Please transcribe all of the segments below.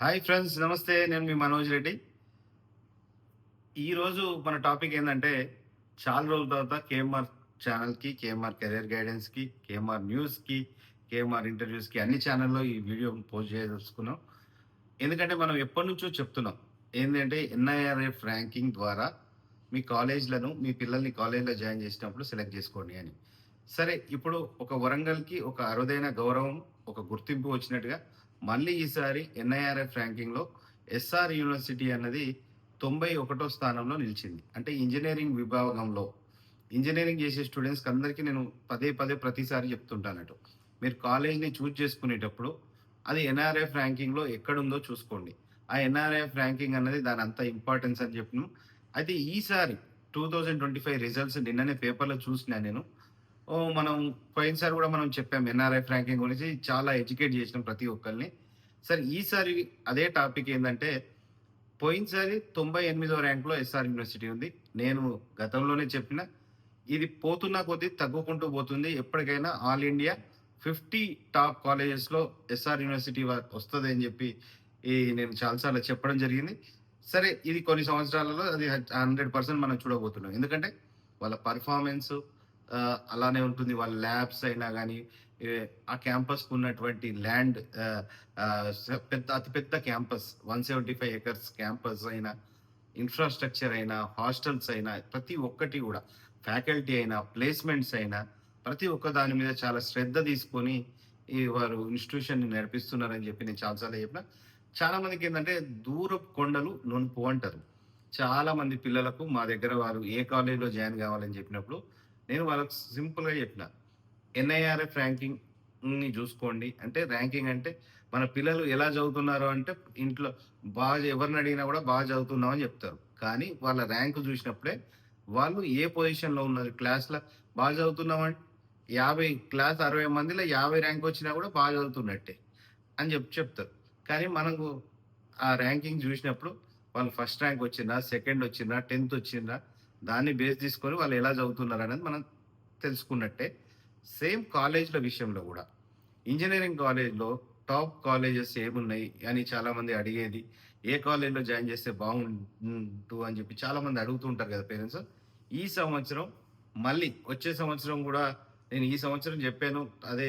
Hi friends నమస్తే. నేను మీ మనోజ్ రెడ్డి. ఈరోజు మన టాపిక్ ఏంటంటే చాలా రోజుల తర్వాత కేఎంఆర్ ఛానల్కి కేఎంఆర్ కెరీర్ గైడెన్స్కి కేఎంఆర్ న్యూస్కి కేఎంఆర్ ఇంటర్వ్యూస్కి అన్ని ఛానల్లో ఈ వీడియో పోస్ట్ చేయదలుచుకున్నాం ఎందుకంటే మనం ఎప్పటి నుంచో చెప్తున్నాం ఏంటంటే ఎన్ఐఆర్ఎఫ్ ర్యాంకింగ్ ద్వారా మీ కాలేజ్లను మీ పిల్లల్ని కాలేజ్లో జాయిన్ చేసినప్పుడు సెలెక్ట్ చేసుకోండి అని. సరే ఇప్పుడు ఒక వరంగల్కి ఒక అరుదైన గౌరవం ఒక గుర్తింపు వచ్చినట్టుగా మళ్ళీ ఈసారి ఎన్ఐఆర్ఎఫ్ ర్యాంకింగ్లో ఎస్ఆర్ యూనివర్సిటీ అన్నది తొంభై ఒకటో స్థానంలో నిలిచింది. అంటే ఇంజనీరింగ్ విభాగంలో. ఇంజనీరింగ్ చేసే స్టూడెంట్స్కి అందరికీ నేను పదే పదే ప్రతిసారి చెప్తుంటానట్టు. మీరు కాలేజ్ని చూజ్ చేసుకునేటప్పుడు అది ఎన్ఆర్ఎఫ్ ర్యాంకింగ్లో ఎక్కడుందో చూసుకోండి. ఆ ఎన్ఆర్ఎఫ్ ర్యాంకింగ్ అన్నది దాని అంత ఇంపార్టెన్స్ అని చెప్పిన. అయితే ఈసారి two thousand twenty five results నిన్ననే పేపర్లో చూసినా నేను. మనం పోయినసారి కూడా మనం చెప్పాం ఎన్ఆర్ఐ ర్యాంకింగ్ గురించి చాలా ఎడ్యుకేట్ చేసినాం ప్రతి ఒక్కరిని సార్ ఈసారి అదే టాపిక్ ఏంటంటే పోయినసారి తొంభై ఎనిమిదో ర్యాంక్లో ఎస్ఆర్ యూనివర్సిటీ ఉంది. నేను గతంలోనే చెప్పిన ఇది పోతున్న కొద్దీ తగ్గుకుంటూ పోతుంది. ఎప్పటికైనా ఆల్ ఇండియా ఫిఫ్టీ టాప్ కాలేజెస్లో ఎస్ఆర్ యూనివర్సిటీ వస్తుంది అని చెప్పి ఈ నేను చాలాసార్లు చెప్పడం జరిగింది. సరే ఇది కొన్ని సంవత్సరాలలో అది హండ్రెడ్ పర్సెంట్ మనం చూడబోతున్నాం. ఎందుకంటే వాళ్ళ పర్ఫార్మెన్స్ అలానే ఉంటుంది. వాళ్ళ ల్యాబ్స్ అయినా కానీ ఆ క్యాంపస్కు ఉన్నటువంటి ల్యాండ్ పెద్ద అతిపెద్ద campus one seventy five acres campus అయినా ఇన్ఫ్రాస్ట్రక్చర్ అయినా హాస్టల్స్ అయినా ప్రతి ఒక్కటి కూడా ఫ్యాకల్టీ అయినా ప్లేస్మెంట్స్ అయినా ప్రతి ఒక్క దాని మీద చాలా శ్రద్ధ తీసుకొని ఈ వారు ఇన్స్టిట్యూషన్ నడిపిస్తున్నారని చెప్పి నేను చాలాసార్లు చెప్పిన. చాలా మందికి ఏంటంటే దూరపు కొండలు నొనుపు అంటారు. చాలా మంది పిల్లలకు మా దగ్గర వారు ఏ కాలేజీలో జాయిన్ కావాలని చెప్పినప్పుడు నేను వాళ్ళకు సింపుల్గా చెప్పిన. ఎన్ఐఆర్ఎఫ్ ర్యాంకింగ్ని చూసుకోండి. అంటే ర్యాంకింగ్ అంటే మన పిల్లలు ఎలా చదువుతున్నారు అంటే ఇంట్లో బాగా ఎవరిని అడిగినా కూడా బాగా చదువుతున్నాం అని చెప్తారు. కానీ వాళ్ళ ర్యాంక్ చూసినప్పుడే వాళ్ళు ఏ పొజిషన్లో ఉన్నారు? క్లాస్లో బాగా చదువుతున్నామంటే యాభై క్లాస్ అరవై మందిలో యాభై ర్యాంక్ వచ్చినా కూడా బాగా చదువుతున్నట్టే అని చెప్పి చెప్తారు. కానీ మనకు ఆ ర్యాంకింగ్ చూసినప్పుడు వాళ్ళు ఫస్ట్ ర్యాంక్ వచ్చిందా? సెకండ్ వచ్చిందా? టెన్త్ వచ్చిందా? దాన్ని బేస్ తీసుకొని వాళ్ళు ఎలా చదువుతున్నారు అనేది మనం తెలుసుకున్నట్టే. సేమ్ కాలేజ్ల విషయంలో కూడా. ఇంజనీరింగ్ కాలేజ్లో టాప్ కాలేజెస్ ఏమున్నాయి అని చాలామంది అడిగేది ఏ కాలేజ్లో జాయిన్ చేస్తే బాగుంటు అని చెప్పి చాలామంది అడుగుతుంటారు కదా పేరెంట్స్. ఈ సంవత్సరం మళ్ళీ వచ్చే సంవత్సరం కూడా నేను ఈ సంవత్సరం చెప్పాను అదే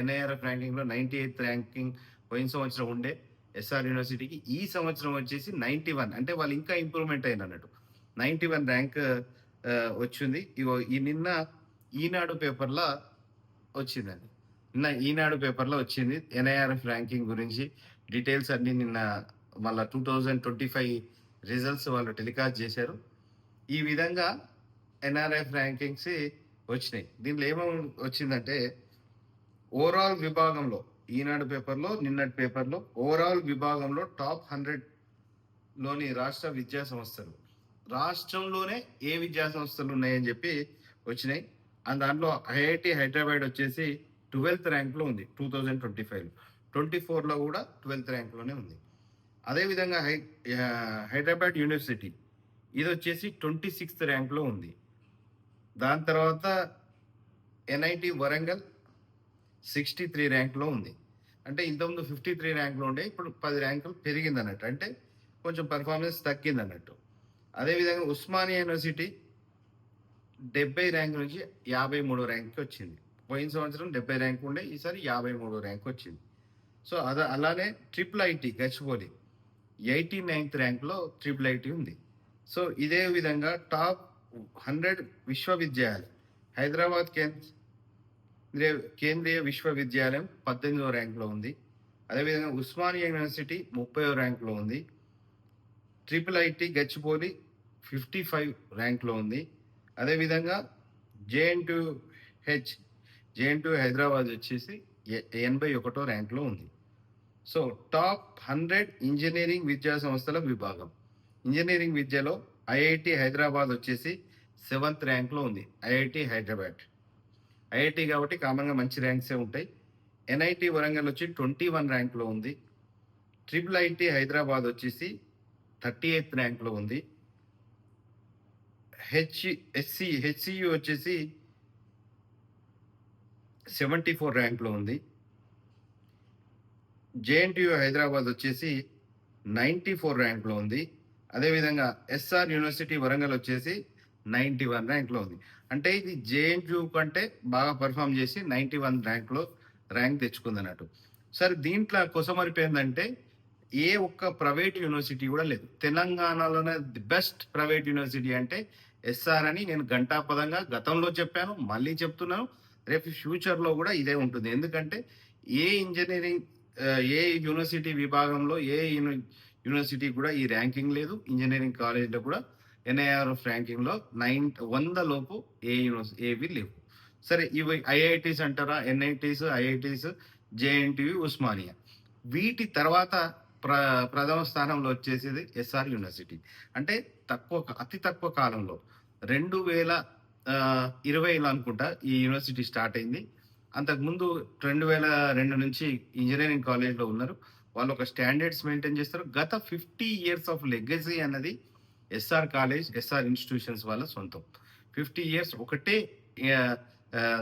ఎన్ఐఆర్ఎఫ్ ర్యాంకింగ్లో నైంటీ ఎయిత్ ర్యాంకింగ్ పోయిన సంవత్సరం ఉండే ఎస్ఆర్ యూనివర్సిటీకి. ఈ సంవత్సరం వచ్చేసి నైంటీ వన్ అంటే వాళ్ళు ఇంకా ఇంప్రూవ్మెంట్ అయింది అన్నట్టు నైంటీ వన్ ర్యాంక్ వచ్చింది. ఇగో ఈ నిన్న ఈనాడు పేపర్లో వచ్చిందండి. నిన్న ఈనాడు పేపర్లో వచ్చింది ఎన్ఐఆర్ఎఫ్ ర్యాంకింగ్ గురించి. డీటెయిల్స్ అన్నీ నిన్న మళ్ళీ two thousand twenty five results వాళ్ళు టెలికాస్ట్ చేశారు. ఈ విధంగా ఎన్ఆర్ఎఫ్ ర్యాంకింగ్స్ వచ్చినాయి. దీనిలో ఏమేమి వచ్చిందంటే ఓవరాల్ విభాగంలో ఈనాడు పేపర్లో నిన్నటి పేపర్లో ఓవరాల్ విభాగంలో టాప్ హండ్రెడ్లోని రాష్ట్ర విద్యా సంస్థలు. రాష్ట్రంలోనే ఏ విద్యా సంస్థలు ఉన్నాయని చెప్పి వచ్చినాయి. అండ్ దాంట్లో ఐఐటి హైదరాబాద్ వచ్చేసి ట్వెల్త్ ర్యాంక్లో ఉంది టూ థౌజండ్ ట్వంటీ ఫైవ్లో. ట్వంటీ ఫోర్లో కూడా ట్వెల్త్ ర్యాంక్లోనే ఉంది. అదేవిధంగా హై హైదరాబాద్ యూనివర్సిటీ ఇది వచ్చేసి ట్వంటీ సిక్స్త్ ర్యాంక్లో ఉంది. దాని తర్వాత ఎన్ఐటి వరంగల్ సిక్స్టీ త్రీ ర్యాంక్లో ఉంది. అంటే ఇంతకుముందు ఫిఫ్టీ త్రీ ర్యాంక్లో ఉండే ఇప్పుడు పది ర్యాంకులు పెరిగింది అన్నట్టు అంటే కొంచెం పర్ఫార్మెన్స్ తగ్గింది అన్నట్టు అదేవిధంగా ఉస్మానియా యూనివర్సిటీ డెబ్బై ర్యాంక్ నుంచి యాభై మూడో ర్యాంక్కి వచ్చింది. పోయిన సంవత్సరం డెబ్బై ర్యాంక్ ఉండే ఈసారి యాభై మూడో ర్యాంక్ వచ్చింది. సో అది అలానే triple IT Gachibowli eighty ninth ర్యాంక్లో triple IT ఉంది. సో ఇదే విధంగా టాప్ హండ్రెడ్ విశ్వవిద్యాలయం హైదరాబాద్ కేంద్రీయ కేంద్రీయ విశ్వవిద్యాలయం పద్దెనిమిదో ర్యాంక్లో ఉంది. అదేవిధంగా ఉస్మానియా యూనివర్సిటీ ముప్పై ర్యాంక్లో ఉంది. Triple IT Gachibowli fifty five ర్యాంక్లో ఉంది. అదేవిధంగా JNTU H JNTU Hyderabad వచ్చేసి ఎనభై ఒకటో ర్యాంక్లో ఉంది. సో టాప్ హండ్రెడ్ ఇంజనీరింగ్ విద్యా సంస్థల విభాగం. ఇంజనీరింగ్ విద్యలో ఐఐటి హైదరాబాద్ వచ్చేసి సెవెంత్ ర్యాంక్లో ఉంది. ఐఐటి హైదరాబాద్. ఐఐటి కాబట్టి కామన్గా మంచి ర్యాంక్సే ఉంటాయి. ఎన్ఐటి వరంగల్ వచ్చి ట్వంటీ వన్ ర్యాంక్లో ఉంది. ట్రిపుల్ ఐటి హైదరాబాద్ వచ్చేసి థర్టీ ఎయిత్ ర్యాంక్లో ఉంది. హెచ్ ఎస్సి హెచ్సియు వచ్చేసి సెవెంటీ ఫోర్ ర్యాంక్లో ఉంది. జేఎన్టీయు హైదరాబాద్ వచ్చేసి నైంటీ ఫోర్ ర్యాంక్లో ఉంది. అదేవిధంగా ఎస్ఆర్ యూనివర్సిటీ వరంగల్ వచ్చేసి నైంటీ వన్ ర్యాంక్లో ఉంది. అంటే ఇది జేఎన్యూ కంటే బాగా పర్ఫామ్ చేసి నైంటీ వన్ ర్యాంక్లో ర్యాంక్ తెచ్చుకుంది అన్నట్టు సరే దీంట్లో కొసమరిపోయిందంటే ఏ ఒక్క ప్రైవేట్ యూనివర్సిటీ కూడా లేదు. తెలంగాణలోనే ది బెస్ట్ ప్రైవేట్ యూనివర్సిటీ అంటే ఎస్ఆర్ అని నేను గంటాపదంగా గతంలో చెప్పాను మళ్ళీ చెప్తున్నాను. రేపు ఫ్యూచర్లో కూడా ఇదే ఉంటుంది. ఎందుకంటే ఏ ఇంజనీరింగ్ ఏ యూనివర్సిటీ విభాగంలో ఏ యూని- యూనివర్సిటీ కూడా ఈ ర్యాంకింగ్ లేదు. ఇంజనీరింగ్ కాలేజ్లో కూడా ఎన్ఐఆర్ఎఫ్ ర్యాంకింగ్లో నైన్ వంద లోపు ఏ యూనివర్సిటీ ఏవి లేవు. సరే ఇవి ఐఐటీస్ అంటారా? NITs IITs JNTU Osmania. వీటి తర్వాత ప్ర ప్రథమ స్థానంలో వచ్చేసేది ఎస్ఆర్ యూనివర్సిటీ. అంటే తక్కువ అతి తక్కువ కాలంలో రెండు వేల ఇరవైలో అనుకుంటా ఈ యూనివర్సిటీ స్టార్ట్ అయింది. అంతకుముందు రెండు వేల రెండు నుంచి ఇంజనీరింగ్ కాలేజ్లో ఉన్నారు. వాళ్ళు ఒక స్టాండర్డ్స్ మెయింటైన్ చేస్తారు. గత ఫిఫ్టీ ఇయర్స్ ఆఫ్ లెగసీ అన్నది ఎస్ఆర్ కాలేజ్ ఎస్ఆర్ ఇన్స్టిట్యూషన్స్ వాళ్ళ సొంతం. ఫిఫ్టీ ఇయర్స్ ఒకటే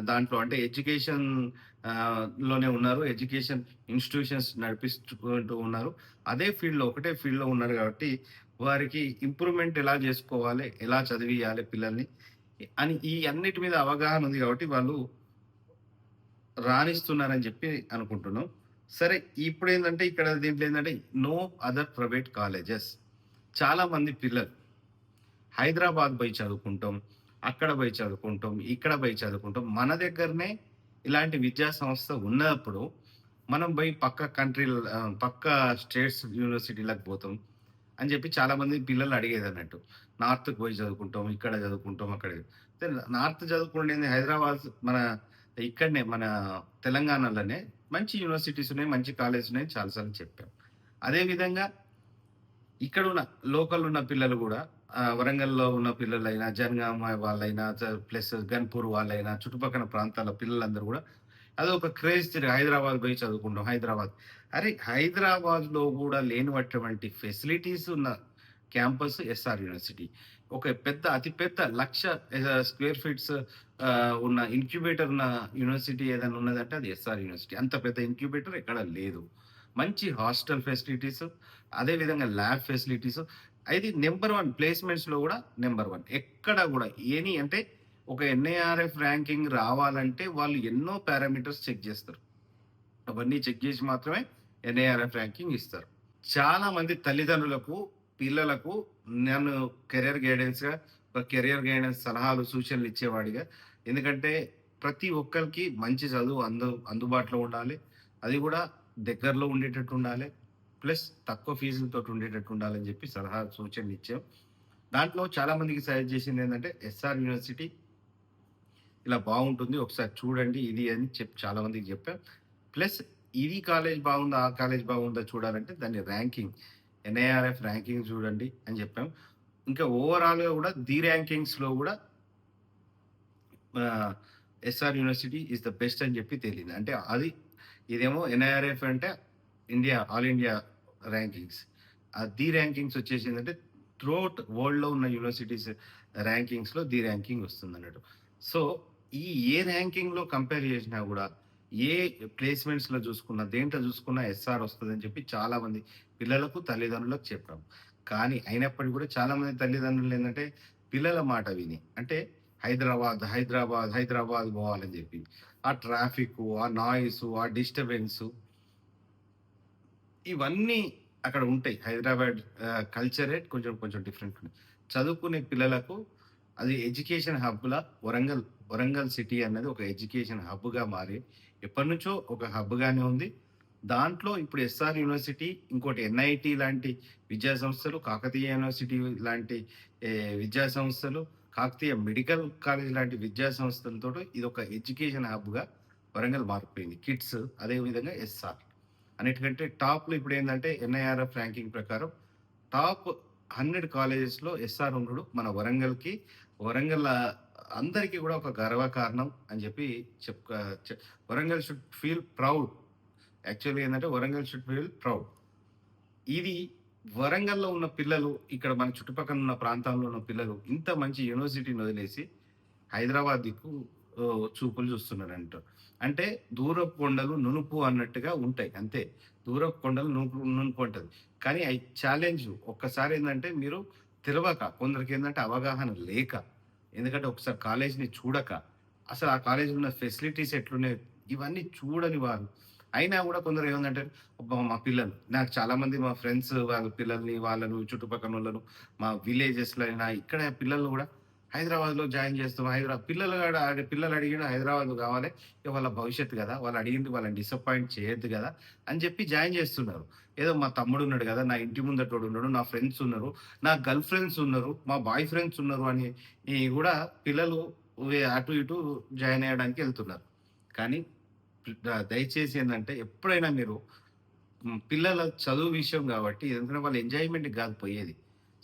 దాంట్లో అంటే ఎడ్యుకేషన్లోనే ఉన్నారు. ఎడ్యుకేషన్ ఇన్స్టిట్యూషన్స్ నడిపిస్తూ ఉన్నారు. అదే ఫీల్డ్లో ఒకటే ఫీల్డ్లో ఉన్నారు కాబట్టి వారికి ఇంప్రూవ్మెంట్ ఎలా చేసుకోవాలి ఎలా చదివియాలి పిల్లల్ని అని ఈ అన్నిటి మీద అవగాహన ఉంది కాబట్టి వాళ్ళు రాణిస్తున్నారని చెప్పి అనుకుంటున్నాం. సరే ఇప్పుడు ఏంటంటే ఇక్కడ దీంట్లో ఏంటంటే నో అదర్ ప్రైవేట్ కాలేజెస్. చాలామంది పిల్లలు హైదరాబాద్ పోయి చదువుకుంటాం. అక్కడ పోయి చదువుకుంటాం ఇక్కడ పోయి చదువుకుంటాం. మన దగ్గరనే ఇలాంటి విద్యా సంస్థ ఉన్నప్పుడు మనం పోయి పక్క కంట్రీ పక్క స్టేట్స్ యూనివర్సిటీలకు పోతాం అని చెప్పి చాలామంది పిల్లలు అడిగేది అన్నట్టు. నార్త్కి పోయి చదువుకుంటాం ఇక్కడ చదువుకుంటాం అక్కడ నార్త్ చదువుకుంటే హైదరాబాద్ మన ఇక్కడనే మన తెలంగాణలోనే మంచి యూనివర్సిటీస్ ఉన్నాయి మంచి కాలేజ్ ఉన్నాయి చాలాసార్లు చెప్పాం. అదేవిధంగా ఇక్కడ ఉన్న లోకల్ ఉన్న పిల్లలు కూడా వరంగల్లో ఉన్న పిల్లలైనా జనగామ వాళ్ళైనా ప్లస్ గన్పూర్ వాళ్ళైనా చుట్టుపక్కల ప్రాంతాల పిల్లలందరూ కూడా అది ఒక క్రేజ్ తిరిగి హైదరాబాద్ పోయి చదువుకుంటాం హైదరాబాద్. అరే హైదరాబాద్లో కూడా లేనివటువంటి ఫెసిలిటీస్ ఉన్న క్యాంపస్ ఎస్ఆర్ యూనివర్సిటీ. ఒక పెద్ద అతిపెద్ద లక్ష స్క్వేర్ ఫీట్స్ ఉన్న ఇంక్యుబేటర్ ఉన్న యూనివర్సిటీ ఏదైనా ఉన్నదంటే అది ఎస్ఆర్ యూనివర్సిటీ. అంత పెద్ద ఇంక్యుబేటర్ ఎక్కడ లేదు. మంచి హాస్టల్ ఫెసిలిటీస్ అదేవిధంగా ల్యాబ్ ఫెసిలిటీస్ అది నెంబర్ వన్ ప్లేస్మెంట్స్లో కూడా నెంబర్ వన్. ఎక్కడ కూడా ఏని అంటే ఒక ఎన్ఐఆర్ఎఫ్ ర్యాంకింగ్ రావాలంటే వాళ్ళు ఎన్నో పారామీటర్స్ చెక్ చేస్తారు. అవన్నీ చెక్ చేసి మాత్రమే ఎన్ఐఆర్ఎఫ్ ర్యాంకింగ్ ఇస్తారు. చాలా మంది తల్లిదండ్రులకు పిల్లలకు నన్ను కెరియర్ గైడెన్స్గా ఒక కెరియర్ గైడెన్స్ సలహాలు సూచనలు ఇచ్చేవాడిగా. ఎందుకంటే ప్రతి ఒక్కరికి మంచి చదువు అందు అందుబాటులో ఉండాలి. అది కూడా దగ్గరలో ఉండేటట్టు ఉండాలి. ప్లస్ తక్కువ ఫీజులతో ఉండేటట్టు ఉండాలని చెప్పి సలహా సూచనలు ఇచ్చాం. దాంట్లో చాలామందికి సజెస్ట్ చేసింది ఏంటంటే ఎస్ఆర్ యూనివర్సిటీ ఇలా బాగుంటుంది ఒకసారి చూడండి ఇది అని చెప్పి చాలామందికి చెప్పాం. ప్లస్ ఇది కాలేజ్ బాగుందా ఆ కాలేజ్ బాగుందా చూడాలంటే దాని ర్యాంకింగ్ ఎన్ఐఆర్ఎఫ్ ర్యాంకింగ్ చూడండి అని చెప్పాం. ఇంకా ఓవరాల్గా కూడా ది ర్యాంకింగ్స్లో కూడా SR university is the best అని చెప్పి తెలియదు అంటే అది ఇదేమో ఎన్ఐఆర్ఎఫ్ అంటే ఇండియా ఆల్ ఇండియా ర్యాంకింగ్స్ ఆ ది ర్యాంకింగ్స్ వచ్చేసి ఏంటంటే త్రూఅవుట్ వరల్డ్లో ఉన్న యూనివర్సిటీస్ ర్యాంకింగ్స్లో ది ర్యాంకింగ్ వస్తుంది అన్నట్టు సో ఈ ఏ ర్యాంకింగ్లో కంపేర్ చేసినా కూడా ఏ ప్లేస్మెంట్స్లో చూసుకున్నా దేంట్లో చూసుకున్నా ఎస్ఆర్ వస్తుందని చెప్పి చాలామంది పిల్లలకు తల్లిదండ్రులకు చెప్పాం కానీ అయినప్పటికీ కూడా చాలామంది తల్లిదండ్రులు ఏంటంటే పిల్లల మాట విని అంటే హైదరాబాద్ హైదరాబాద్ హైదరాబాద్ పోవాలని చెప్పి ఆ ట్రాఫిక్ ఆ నాయిస్ ఆ డిస్టర్బెన్స్ ఇవన్నీ అక్కడ ఉంటాయి. హైదరాబాద్ కల్చరే కొంచెం కొంచెం డిఫరెంట్ ఉంది చదువుకునే పిల్లలకు అది ఎడ్యుకేషన్ హబ్లా వరంగల్ వరంగల్ సిటీ అనేది ఒక ఎడ్యుకేషన్ హబ్గా మారి ఎప్పటి నుంచో ఒక హబ్గానే ఉంది. దాంట్లో ఇప్పుడు ఎస్ఆర్ యూనివర్సిటీ ఇంకోటి ఎన్ఐటి లాంటి విద్యా సంస్థలు కాకతీయ యూనివర్సిటీ లాంటి విద్యా సంస్థలు కాకతీయ మెడికల్ కాలేజ్ లాంటి విద్యా సంస్థలతో ఇది ఒక ఎడ్యుకేషన్ హబ్గా వరంగల్ మారిపోయింది. కిడ్స్ అదేవిధంగా ఎస్ఆర్. అన్నిటికంటే టాప్లో ఇప్పుడు ఏంటంటే ఎన్ఐఆర్ఎఫ్ ర్యాంకింగ్ ప్రకారం టాప్ హండ్రెడ్ కాలేజెస్లో ఎస్ఆర్ ఉండడు మన వరంగల్కి వరంగల్ అందరికీ కూడా ఒక గర్వకారణం అని చెప్పి చెప్ Warangal should feel proud actually ఏంటంటే వరంగల్ షుడ్ ఫీల్ ప్రౌడ్ ఇది వరంగల్లో ఉన్న పిల్లలు ఇక్కడ మన చుట్టుపక్కల ఉన్న ప్రాంతాల్లో ఉన్న పిల్లలు ఇంత మంచి యూనివర్సిటీని వదిలేసి హైదరాబాద్ దిక్కు చూపులు చూస్తున్నారంట. అంటే దూరపు కొండలు నునుపు అన్నట్టుగా ఉంటాయి అంతే. దూరపు కొండలు నునుపు నునుపు ఉంటుంది కానీ అయి ఛాలెంజ్ ఒక్కసారి ఏంటంటే మీరు తెలవక ఏంటంటే అవగాహన లేక, ఎందుకంటే ఒకసారి కాలేజ్‌ని చూడక, అసలు ఆ కాలేజ్‌లో ఉన్న ఫెసిలిటీస్ ఎట్లున్నాయి ఇవన్నీ చూడని వారు. అయినా కూడా కొందరు ఏముందంటే మా పిల్లలు నాకు చాలామంది మా ఫ్రెండ్స్ వాళ్ళ పిల్లల్ని, వాళ్ళను చుట్టుపక్కల వాళ్ళను మా విలేజెస్‌లో అయినా ఇక్కడ పిల్లలు కూడా హైదరాబాద్‌లో జాయిన్ చేస్తాం. హైదరాబాద్ పిల్లలు కూడా ఆడ పిల్లలు అడిగిన హైదరాబాద్ కావాలి. ఇక వాళ్ళ భవిష్యత్తు కదా వాళ్ళు అడిగింది వాళ్ళని డిసప్పాయింట్ చేయొద్దు కదా అని చెప్పి జాయిన్ చేస్తున్నారు. ఏదో మా తమ్ముడు ఉన్నాడు కదా నా ఇంటి ముందటోడు ఉన్నాడు. నా ఫ్రెండ్స్ ఉన్నారు. నా గర్ల్ ఫ్రెండ్స్ ఉన్నారు. మా బాయ్ ఫ్రెండ్స్ ఉన్నారు అని కూడా పిల్లలు అటు ఇటు జాయిన్ అయ్యడానికి వెళ్తున్నారు కానీ దయచేసి ఏంటంటే ఎప్పుడైనా మీరు పిల్లల చదువు విషయం కాబట్టి ఎందుకంటే వాళ్ళ ఎంజాయ్‌మెంట్‌కి కాదు పోయేది.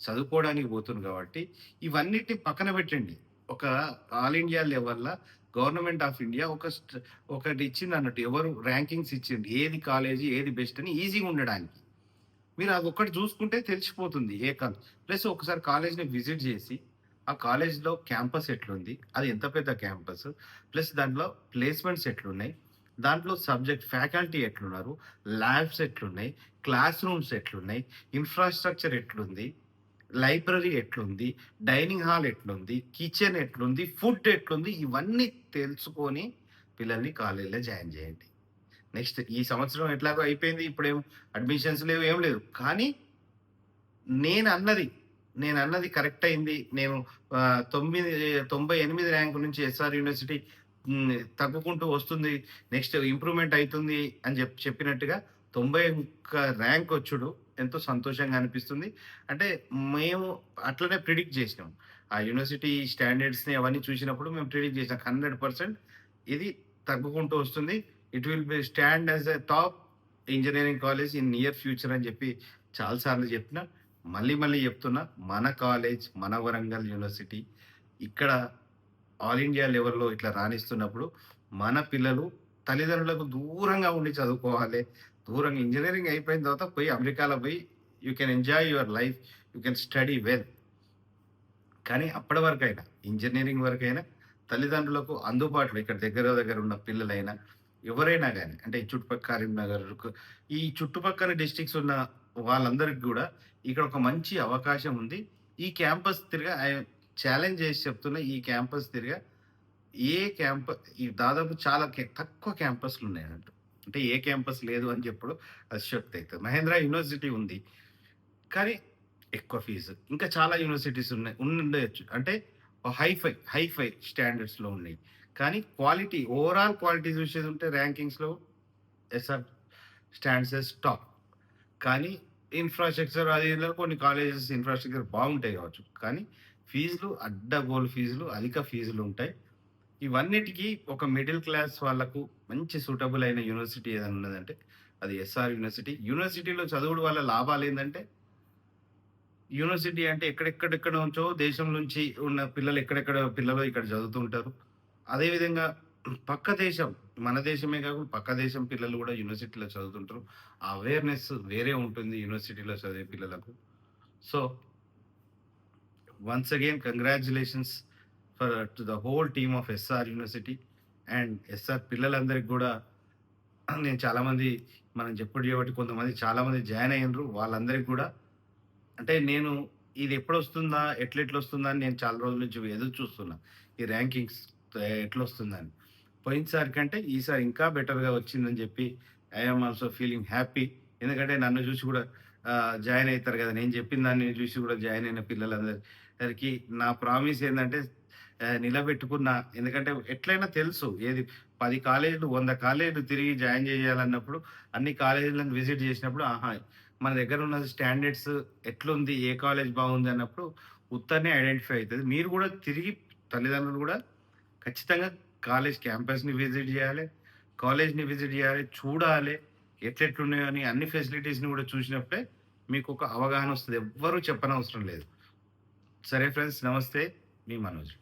చదువుకోవడానికి పోతుంది కాబట్టి ఇవన్నిటిని పక్కన పెట్టండి. ఒక ఆల్ ఇండియా లెవెల్‌ల గవర్నమెంట్ ఆఫ్ ఇండియా ఒక ఒకటి ఒకటి ఇచ్చిందన్నట్టు. ఎవరు ర్యాంకింగ్స్ ఇచ్చింది. ఏది కాలేజీ, ఏది బెస్ట్ అని ఈజీగా ఉండడానికి. మీరు అది ఒక్కటి చూసుకుంటే తెలిసిపోతుంది ఏ కాల్ ప్లస్ ఒకసారి కాలేజ్‌ని విజిట్ చేసి, ఆ కాలేజ్‌లో క్యాంపస్ ఎట్లుంది? అది ఎంత పెద్ద క్యాంపస్? ప్లస్ దాంట్లో ప్లేస్‌మెంట్స్ ఎట్లున్నాయి? దాంట్లో సబ్జెక్ట్ ఫ్యాకల్టీ ఎట్లున్నారు? ల్యాబ్స్ ఎట్లున్నాయి? క్లాస్ రూమ్స్ ఎట్లున్నాయి? ఇన్‌ఫ్రాస్ట్రక్చర్ ఎట్లుంది? లైబ్రరీ ఎట్లుంది? డైనింగ్ హాల్ ఎట్లుంది? కిచెన్ ఎట్లుంది? ఫుడ్ ఎట్లుంది? ఇవన్నీ తెలుసుకొని పిల్లల్ని కాలేజీలో జాయిన్ చేయండి. నెక్స్ట్ ఈ సంవత్సరం ఎట్లాగో అయిపోయింది. ఇప్పుడేం అడ్మిషన్స్ లేవు. ఏం లేదు. కానీ నేను అన్నది నేను అన్నది కరెక్ట్ అయింది. నేను తొమ్మిది తొంభై ఎనిమిది ర్యాంక్ నుంచి ఎస్ఆర్ యూనివర్సిటీ తగ్గుకుంటూ వస్తుంది. నెక్స్ట్ ఇంప్రూవ్‌మెంట్ అవుతుంది అని చెప్పి చెప్పినట్టుగా 91 ర్యాంక్ వచ్చుడు ఎంతో సంతోషంగా అనిపిస్తుంది. అంటే మేము అట్లనే ప్రిడిక్ట్ చేసినాం. ఆ యూనివర్సిటీ స్టాండర్డ్స్‌ని అవన్నీ చూసినప్పుడు మేము ప్రిడిక్ట్ చేసినాం హండ్రెడ్ పర్సెంట్ ఇది తగ్గుకుంటూ వస్తుంది. It will be stand as a top engineering college in near future అని చెప్పి చాలా సార్లు మళ్ళీ మళ్ళీ చెప్తున్నా. మన కాలేజ్, మన వరంగల్ యూనివర్సిటీ ఇక్కడ ఆల్ ఇండియా లెవెల్‌లో ఇట్లా రాణిస్తున్నప్పుడు మన పిల్లలు తల్లిదండ్రులకు దూరంగా ఉండి చదువుకోవాలి. దూరంగా ఇంజనీరింగ్ అయిపోయిన తర్వాత పోయి అమెరికాలో పోయి you can enjoy your life. You can study well. కానీ అప్పటి వరకైనా వరకు అయినా తల్లిదండ్రులకు అందుబాటులో ఇక్కడ దగ్గర దగ్గర ఉన్న పిల్లలైనా ఎవరైనా కానీ అంటే ఈ చుట్టుపక్కల కరీంనగర్ ఈ చుట్టుపక్కల డిస్ట్రిక్ట్స్ ఉన్న వాళ్ళందరికి కూడా ఇక్కడ ఒక మంచి అవకాశం ఉంది. ఈ క్యాంపస్ తిరిగా ఐ ఛాలెంజ్ చేసి చెప్తున్న ఈ క్యాంపస్ తిరిగా ఏ క్యాంప ఈ దాదాపు చాలా తక్కువ క్యాంపస్‌లు ఉన్నాయన్నట్టు. అంటే ఏ క్యాంపస్ లేదు అని చెప్పుడు అతిశయోక్తి అవుతుంది మహేంద్ర యూనివర్సిటీ ఉంది. కానీ ఎక్కువ ఫీజు. ఇంకా చాలా యూనివర్సిటీస్ ఉన్నాయి. ఉండొచ్చు అంటే హైఫై, హైఫై స్టాండర్డ్స్‌లో ఉన్నాయి. కానీ క్వాలిటీ ఓవరాల్ క్వాలిటీ చూసేదుంటే ర్యాంకింగ్స్‌లో ఎస్ఆర్ స్టాండ్స్ టాప్. కానీ ఇన్‌ఫ్రాస్ట్రక్చర్ అది కొన్ని కాలేజెస్ ఇన్‌ఫ్రాస్ట్రక్చర్ బాగుంటాయి కావచ్చు. కానీ ఫీజులు అడ్డగోలు ఫీజులు, అధిక ఫీజులు ఉంటాయి. ఇవన్నిటికి ఒక మిడిల్ క్లాస్ వాళ్ళకు మంచి సూటబుల్ అయిన యూనివర్సిటీ ఏదైనా ఉన్నదంటే అది ఎస్ఆర్ యూనివర్సిటీ. యూనివర్సిటీలో చదువుడు వల్ల లాభాలు ఏంటంటే యూనివర్సిటీ అంటే ఎక్కడెక్కడెక్కడ నుంచో దేశం నుంచి ఉన్న పిల్లలు ఎక్కడెక్కడ పిల్లలు ఇక్కడ చదువుతుంటారు. అదేవిధంగా పక్క దేశం, మన దేశమే కాకుండా పక్క దేశం పిల్లలు కూడా యూనివర్సిటీలో చదువుతుంటారు. ఆ అవేర్‌నెస్ వేరే ఉంటుంది యూనివర్సిటీలో చదివే పిల్లలకు. So once again congratulations for to the whole team of SR university and SR పిల్లలందరికి కూడా నేను చాలామంది మనం చెప్పుడు చేయబట్టి కొంతమంది చాలామంది జాయిన్ అయ్యారు వాళ్ళందరికి కూడా అంటే నేను ఇది ఎప్పుడు వస్తుందా ఎట్లెట్లు వస్తుందా అని నేను చాలా రోజుల నుంచి ఎదురు చూస్తున్నా. ఈ ర్యాంకింగ్స్ ఎట్లొస్తుందని. పోయినసారి కంటే ఈసారి ఇంకా బెటర్‌గా వచ్చిందని చెప్పి I am also feeling happy. ఎందుకంటే నన్ను చూసి కూడా జాయిన్ అవుతారు కదా! నేను చెప్పిన దాన్ని చూసి కూడా జాయిన్ అయిన పిల్లలందరికి నా ప్రామిస్ ఏంటంటే నిలబెట్టుకున్న ఎందుకంటే ఎట్లైనా తెలుసు. ఏది పది కాలేజీలు, వంద కాలేజీలు తిరిగి జాయిన్ చేయాలన్నప్పుడు అన్ని కాలేజీలను విజిట్ చేసినప్పుడు ఆహా! మన దగ్గర ఉన్న స్టాండర్డ్స్ ఎట్లుంది? ఏ కాలేజ్ బాగుంది? అన్నప్పుడు ఉత్తర్నే ఐడెంటిఫై అవుతుంది మీరు కూడా తిరిగి తల్లిదండ్రులు కూడా ఖచ్చితంగా కాలేజ్ క్యాంపస్‌ని విజిట్ చేయాలి. కాలేజ్‌ని విజిట్ చేయాలి. చూడాలి. ఎట్లెట్లున్నాయో అని అన్ని ఫెసిలిటీస్‌ని కూడా చూసినప్పుడే మీకు ఒక అవగాహన వస్తుంది ఎవ్వరు చెప్పనవసరం లేదు. సరే ఫ్రెండ్స్ నమస్తే. మీ మనోజ్.